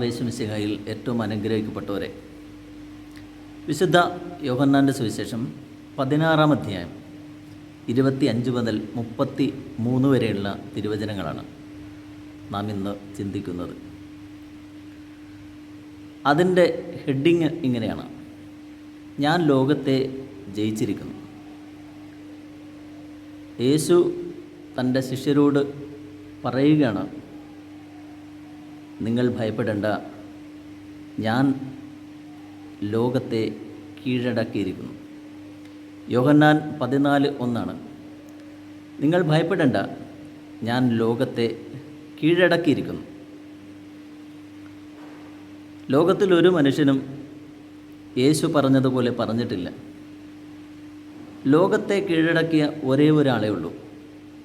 കർത്താവേശുമിശിഹായിൽ ഏറ്റവും അനുഗ്രഹിക്കപ്പെട്ടവരെ. വിശുദ്ധ യോഹന്നാന്റെ സുവിശേഷം പതിനാറാം അധ്യായം ഇരുപത്തി അഞ്ച് മുതൽ മുപ്പത്തി മൂന്ന് വരെയുള്ള തിരുവചനങ്ങളാണ് നാം ഇന്ന് ചിന്തിക്കുന്നത്. അതിന്റെ ഹെഡിങ് ഇങ്ങനെയാണ്. ഞാൻ ലോകത്തെ ജയിച്ചിരിക്കുന്നു. യേശു തന്റെ ശിഷ്യരോട് പറയുകയാണ് നിങ്ങൾ ഭയപ്പെടേണ്ട. ഞാൻ ലോകത്തെ കീഴടക്കിയിരിക്കുന്നു. യോഹന്നാൻ പതിനാല് ഒന്നാണ്. നിങ്ങൾ ഭയപ്പെടേണ്ട. ഞാൻ ലോകത്തെ കീഴടക്കിയിരിക്കുന്നു. ലോകത്തിൽ ഒരു മനുഷ്യനും യേശു പറഞ്ഞതുപോലെ പറഞ്ഞിട്ടില്ല. ലോകത്തെ കീഴടക്കിയ ഒരേ ഒരാളേ ഉള്ളൂ.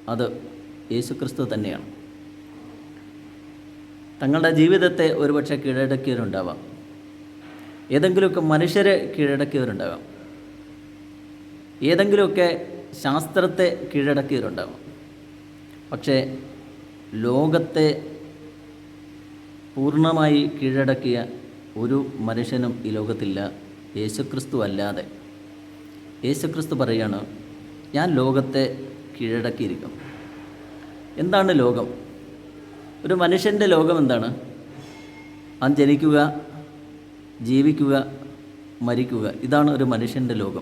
അത് യേശുക്രിസ്തു തന്നെയാണ്. തങ്ങളുടെ ജീവിതത്തെ ഒരുപക്ഷെ കീഴടക്കിയവരുണ്ടാവാം. ഏതെങ്കിലുമൊക്കെ മനുഷ്യരെ കീഴടക്കിയവരുണ്ടാവാം. ഏതെങ്കിലുമൊക്കെ ശാസ്ത്രത്തെ കീഴടക്കിയവരുണ്ടാവാം. പക്ഷേ ലോകത്തെ പൂർണമായി കീഴടക്കിയ ഒരു മനുഷ്യനും ഈ ലോകത്തില്ല. യേശുക്രിസ്തു അല്ലാതെ. യേശുക്രിസ്തു പറയാണ് ഞാൻ ലോകത്തെ കീഴടക്കിയിരിക്കും എന്താണ് ലോകം? ഒരു മനുഷ്യന്റെ ലോകം എന്താണ് അവൻ ജനിക്കുക ജീവിക്കുക മരിക്കുക. ഇതാണ് ഒരു മനുഷ്യന്റെ ലോകം.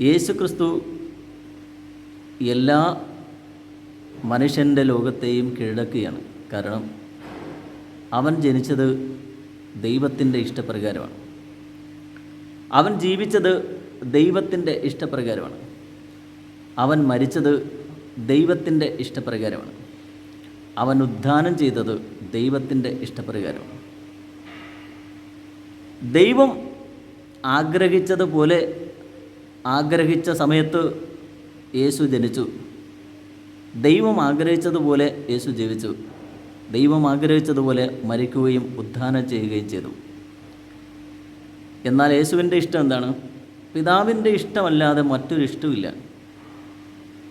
യേശുക്രിസ്തു എല്ലാ മനുഷ്യന്റെ ലോകത്തെയും കീഴടക്കുകയാണ്. കാരണം അവൻ ജനിച്ചത് ദൈവത്തിന്റെ ഇഷ്ടപ്രകാരമാണ്. അവൻ ജീവിച്ചത് ദൈവത്തിന്റെ ഇഷ്ടപ്രകാരമാണ്. അവൻ മരിച്ചത് ദൈവത്തിന്റെ ഇഷ്ടപ്രകാരമാണ്. അവൻ ഉദ്ധാനം ചെയ്തത് ദൈവത്തിന്റെ ഇഷ്ടപ്രകാരമാണ് ദൈവം ആഗ്രഹിച്ചതുപോലെ ആഗ്രഹിച്ച സമയത്ത് യേശു ജനിച്ചു. ദൈവം ആഗ്രഹിച്ചതുപോലെ യേശു ജീവിച്ചു. ദൈവം ആഗ്രഹിച്ചതുപോലെ മരിക്കുകയും ഉദ്ധാനം ചെയ്യുകയും ചെയ്തു. എന്നാൽ യേശുവിന്റെ ഇഷ്ടം എന്താണ്? പിതാവിന്റെ ഇഷ്ടമല്ലാതെ മറ്റൊരു ഇഷ്ടമില്ല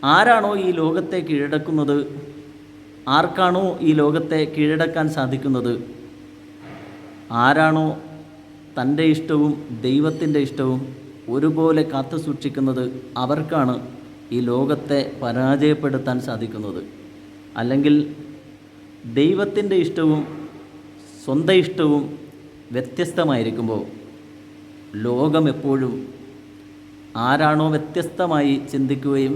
ആരാണോ ഈ ലോകത്തെ കീഴടക്കുന്നത്? ആർക്കാണോ ഈ ലോകത്തെ കീഴടക്കാൻ സാധിക്കുന്നത്? ആരാണോ തന്റെ ഇഷ്ടവും ദൈവത്തിന്റെ ഇഷ്ടവും ഒരുപോലെ കാത്തു സൂക്ഷിക്കുന്നത് അവർക്കാണ് ഈ ലോകത്തെ പരാജയപ്പെടുത്താൻ സാധിക്കുന്നത്. അല്ലെങ്കിൽ ദൈവത്തിന്റെ ഇഷ്ടവും സ്വന്തം ഇഷ്ടവും വ്യത്യസ്തമായിരിക്കുമ്പോൾ ലോകം എപ്പോഴും ആരാണോ വ്യത്യസ്തമായി ചിന്തിക്കുകയും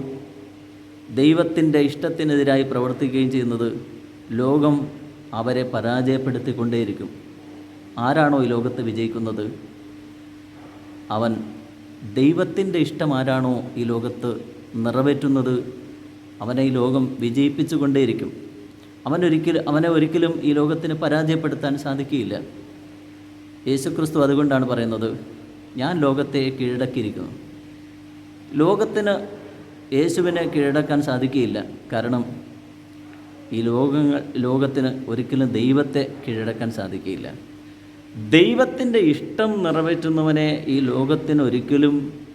ദൈവത്തിന്റെ ഇഷ്ടത്തിനെതിരായി പ്രവർത്തിക്കുകയും ചെയ്യുന്നത് ലോകം അവരെ പരാജയപ്പെടുത്തിക്കൊണ്ടേയിരിക്കും. ആരാണോ ഈ ലോകത്ത് വിജയിക്കുന്നത്? അവൻ ദൈവത്തിന്റെ ഇഷ്ടം ആരാണോ ഈ ലോകത്ത് നിറവേറ്റുന്നത്? അവനെ ഈ ലോകം വിജയിപ്പിച്ചു കൊണ്ടേയിരിക്കും അവനൊരിക്കലും അവനെ ഒരിക്കലും ഈ ലോകത്തിന് പരാജയപ്പെടുത്താൻ സാധിക്കുകയില്ല. യേശുക്രിസ്തു അതുകൊണ്ടാണ് പറയുന്നത് ഞാൻ ലോകത്തെ കീഴടക്കിയിരിക്കുന്നു. ലോകത്തിന് യേശുവിനെ കീഴടക്കാൻ സാധിക്കുകയില്ല. കാരണം ഈ ലോകങ്ങൾ ലോകത്തിന് ഒരിക്കലും ദൈവത്തെ കീഴടക്കാൻ സാധിക്കുകയില്ല. ദൈവത്തിന്റെ ഇഷ്ടം നിറവേറ്റുന്നവനെ ഈ ലോകത്തിന് ഒരിക്കലും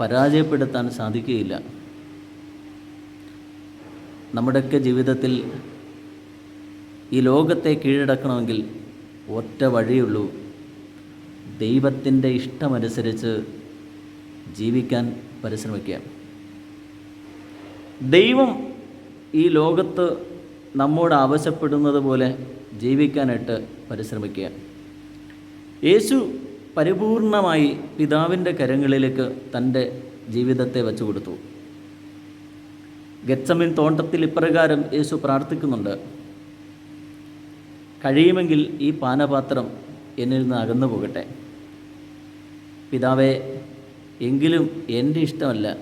പരാജയപ്പെടുത്താൻ സാധിക്കുകയില്ല. നമ്മുടെയൊക്കെ ജീവിതത്തിൽ ഈ ലോകത്തെ കീഴടക്കണമെങ്കിൽ ഒറ്റ വഴിയുള്ളൂ. ദൈവത്തിന്റെ ഇഷ്ടമനുസരിച്ച് ജീവിക്കാൻ പരിശ്രമിക്കുക ദൈവം ഈ ലോകത്ത് നമ്മോട് ആവശ്യപ്പെടുന്നത് പോലെ ജീവിക്കാനായിട്ട് പരിശ്രമിക്കുക യേശു പരിപൂർണമായി പിതാവിന്റെ കരങ്ങളിലേക്ക് തന്റെ ജീവിതത്തെ വച്ചു കൊടുത്തു. ഗച്ചമിൻ തോട്ടത്തിൽ ഇപ്രകാരം യേശു പ്രാർത്ഥിക്കുന്നുണ്ട്. കഴിയുമെങ്കിൽ ഈ പാനപാത്രം എന്നിൽ നിന്ന് അകന്നു പോകട്ടെ പിതാവേ എങ്കിലും എന്റെ ഇഷ്ടമല്ല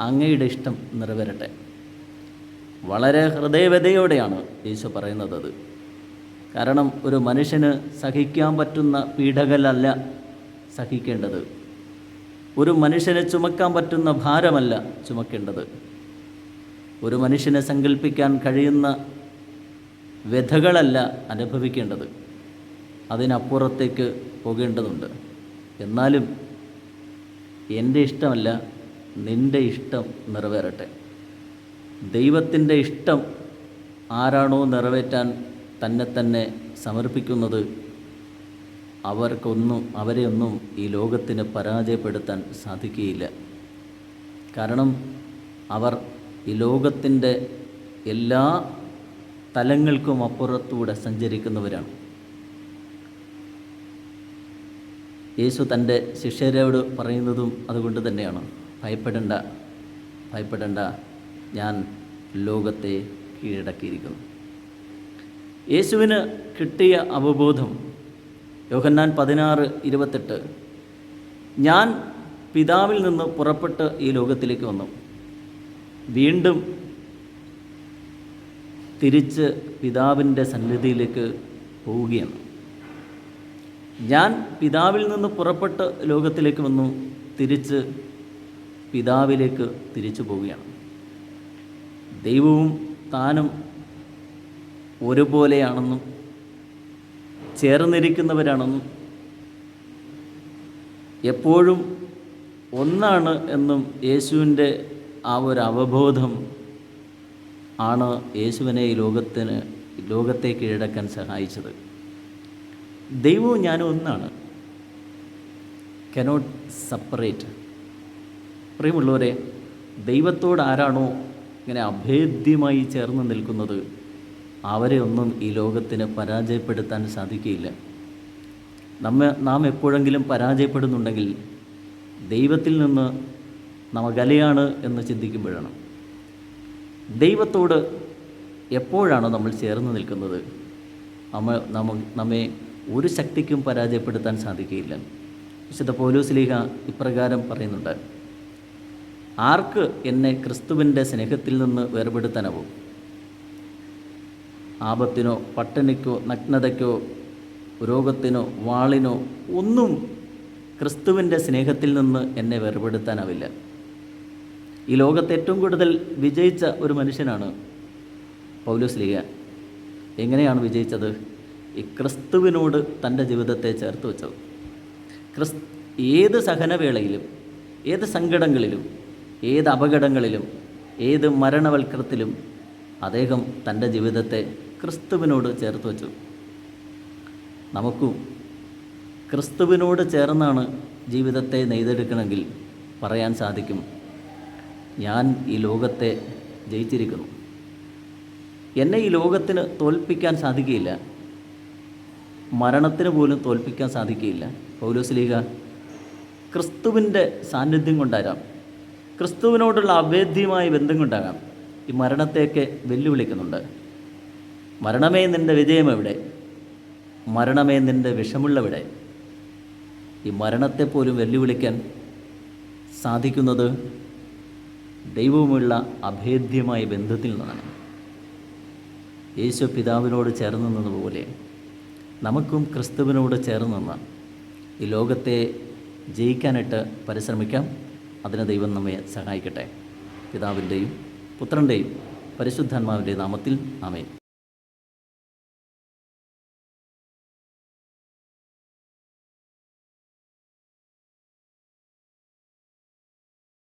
അങ്ങയുടെ ഇഷ്ടം നിറവേറട്ടെ. വളരെ ഹൃദയവ്യതയോടെയാണ് യേശു പറയുന്നത് അത്. കാരണം ഒരു മനുഷ്യന് സഹിക്കാൻ പറ്റുന്ന പീഡകലല്ല സഹിക്കേണ്ടത്. ഒരു മനുഷ്യനെ ചുമക്കാൻ പറ്റുന്ന ഭാരമല്ല ചുമക്കേണ്ടത്. ഒരു മനുഷ്യനെ സങ്കല്പിക്കാൻ കഴിയുന്ന വ്യഥകളല്ല അനുഭവിക്കേണ്ടത്. അതിനപ്പുറത്തേക്ക് പോകേണ്ടതുണ്ട്. എന്നാലും എന്റെ ഇഷ്ടമല്ല നിന്റെ ഇഷ്ടം നിറവേറട്ടെ. ദൈവത്തിന്റെ ഇഷ്ടം ആരാണോ നിറവേറ്റാൻ തന്നെ തന്നെ സമർപ്പിക്കുന്നത് അവർക്കൊന്നും അവരെ ഒന്നും ഈ ലോകത്തിന് പരാജയപ്പെടുത്താൻ സാധിക്കുകയില്ല. കാരണം അവർ ഈ ലോകത്തിന്റെ എല്ലാ തലങ്ങൾക്കും അപ്പുറത്തൂടെ സഞ്ചരിക്കുന്നവരാണ്. യേശു തന്റെ ശിഷ്യരോട് പറയുന്നതും അതുകൊണ്ട് തന്നെയാണ്. ഭയപ്പെടേണ്ട ഭയപ്പെടേണ്ട. ഞാൻ ലോകത്തെ കീഴടക്കിയിരിക്കുന്നു. യേശുവിന് കിട്ടിയ അവബോധം യോഹന്നാൻ പതിനാറ് ഇരുപത്തെട്ട്. ഞാൻ പിതാവിൽ നിന്ന് പുറപ്പെട്ട് ഈ ലോകത്തിലേക്ക് വന്നു. വീണ്ടും തിരിച്ച് പിതാവിന്റെ സന്നിധിയിലേക്ക് പോവുകയാണ്. ഞാൻ പിതാവിൽ നിന്ന് പുറപ്പെട്ട് ലോകത്തിലേക്ക് വന്നു തിരിച്ച് പിതാവിലേക്ക് തിരിച്ചു പോവുകയാണ്. ദൈവവും താനും ഒരുപോലെയാണെന്നും ചേർന്നിരിക്കുന്നവരാണെന്നും എപ്പോഴും ഒന്നാണ് എന്നും യേശുവിന്റെ ആ ഒരു അവബോധം ആണ് യേശുവിനെ ഈ ലോകത്തിന് ലോകത്തെ കീഴടക്കാൻ സഹായിച്ചത്. ദൈവവും ഞാനും ഒന്നാണ്. കനോട്ട് സെപ്പറേറ്റ് പ്രിയമുള്ളവരെ ദൈവത്തോട് ആരാണോ ഇങ്ങനെ അഭേദ്യമായി ചേർന്ന് നിൽക്കുന്നത് അവരെ ഒന്നും ഈ ലോകത്തിന് പരാജയപ്പെടുത്താൻ സാധിക്കുകയില്ല. നമ്മ നാം എപ്പോഴെങ്കിലും പരാജയപ്പെടുന്നുണ്ടെങ്കിൽ ദൈവത്തിൽ നിന്ന് നാം അകലെയാണ് എന്ന് ചിന്തിക്കുമ്പോഴാണ്. ദൈവത്തോട് എപ്പോഴാണ് നമ്മൾ ചേർന്ന് നിൽക്കുന്നത് നമ്മൾ നമ്മ നമ്മെ ഒരു ശക്തിക്കും പരാജയപ്പെടുത്താൻ സാധിക്കുകയില്ല. വിശുദ്ധ പോലൂസ്ലീഹ ഇപ്രകാരം പറയുന്നുണ്ട്. ആർക്ക് എന്നെ ക്രിസ്തുവിന്റെ സ്നേഹത്തിൽ നിന്ന് വേർപെടുത്താനാവും? ആപത്തിനോ പട്ടിണിക്കോ നഗ്നതയ്ക്കോ രോഗത്തിനോ വാളിനോ ഒന്നും ക്രിസ്തുവിന്റെ സ്നേഹത്തിൽ നിന്ന് എന്നെ വേർപെടുത്താനാവില്ല. ഈ ലോകത്ത് ഏറ്റവും കൂടുതൽ വിജയിച്ച ഒരു മനുഷ്യനാണ് പൗലോസ് ലീഗ എങ്ങനെയാണ് വിജയിച്ചത്? ഈ ക്രിസ്തുവിനോട് തന്റെ ജീവിതത്തെ ചേർത്ത് വെച്ചത്. ക്രിസ് ഏത് സഹനവേളയിലും ഏത് സങ്കടങ്ങളിലും ഏത് അപകടങ്ങളിലും ഏത് മരണവൽക്കരത്തിലും അദ്ദേഹം തന്റെ ജീവിതത്തെ ക്രിസ്തുവിനോട് ചേർത്ത് വെച്ചു. നമുക്കും ക്രിസ്തുവിനോട് ചേർന്നാണ് ജീവിതത്തെ നെയ്തെടുക്കണമെങ്കിൽ പറയാൻ സാധിക്കും. ഞാൻ ഈ ലോകത്തെ ജയിച്ചിരിക്കുന്നു. എന്നെ ഈ ലോകത്തിന് തോൽപ്പിക്കാൻ സാധിക്കുകയില്ല. മരണത്തിന് പോലും തോൽപ്പിക്കാൻ സാധിക്കുകയില്ല. പൗലോസ്ലീഗ ക്രിസ്തുവിന്റെ സാന്നിധ്യം കൊണ്ടാകാം. ക്രിസ്തുവിനോടുള്ള അഭേദ്യമായ ബന്ധം കൊണ്ടാകാം ഈ മരണത്തെയൊക്കെ വെല്ലുവിളിക്കുന്നുണ്ട്. മരണമേ നിന്റെ വിജയം എവിടെ? മരണമേ നിന്റെ വിഷമുള്ളവിടെ ഈ മരണത്തെ പോലും വെല്ലുവിളിക്കാൻ സാധിക്കുന്നത് ദൈവവുമുള്ള അഭേദ്യമായ ബന്ധത്തിൽ നിന്നാണ്. യേശു പിതാവിനോട് ചേർന്ന് നിന്നതുപോലെ നമുക്കും ക്രിസ്തുവിനോട് ചേർന്ന് നിന്ന് ഈ ലോകത്തെ ജയിക്കാനായിട്ട് പരിശ്രമിക്കാം. അതിന് ദൈവം നമ്മെ സഹായിക്കട്ടെ. പിതാവിന്റെയും പുത്രന്റെയും പരിശുദ്ധാത്മാവിന്റെ നാമത്തിൽ ആമേൻ.